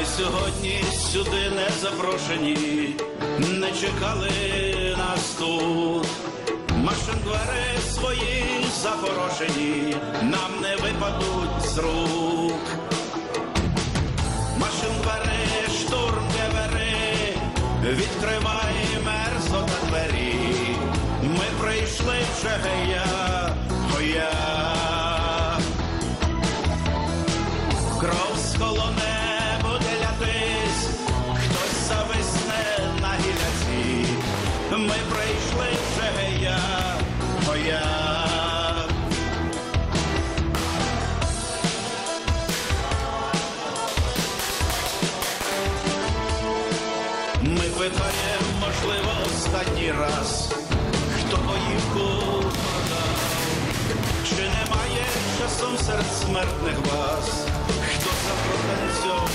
Ми сьогодні сюди не запрошені, не чекали нас тут. Машин двері свої запорошені, нам не випадуть з рук. Машин двері, штурм бери, відкривай мерзота двері. Ми прийшли в Шегея, гоя. Кров сколоне буде лятись, хтось зависне на гіляці. Ми прийшли в Шегея, гоя. Ми питаємо, можливо, останній раз, хто боївку продав, чи немає часом серед смертних вас, хто за протанцьом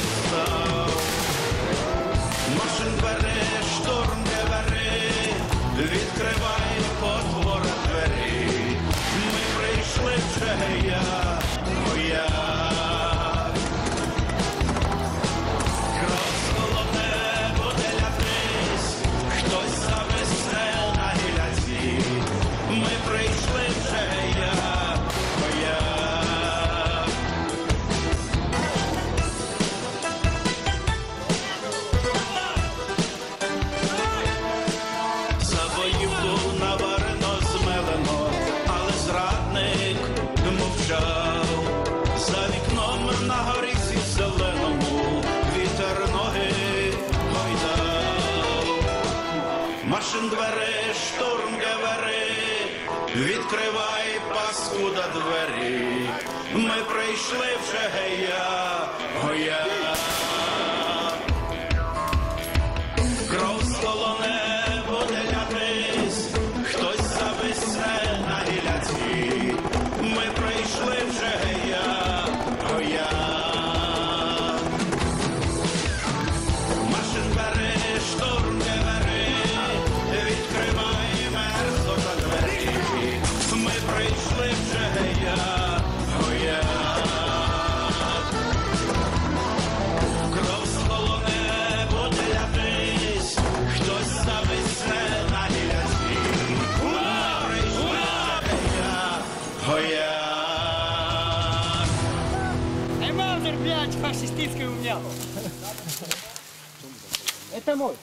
відкривай потвора двері. Ми прийшли вже Чегея, Машин дверей, штурм говори, відкривай паскуда двері. Ми прийшли вже гея, гоя. Кров сколоне буде лятись, хтось зависне на гіляці. гоя. Эй, Маузер, блядь, фашистский у меня. Это мой.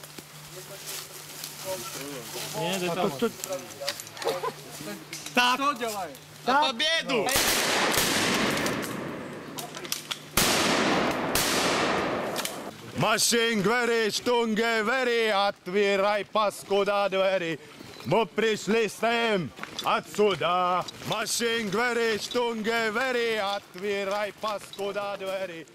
Нет, это мой. Так. Что делаешь? На победу! Машин двери, штунги двери, отвирай паскуда двери. Мы пришли с ним отсюда. Машин двери, штунги двери, отвирай паскуда двери.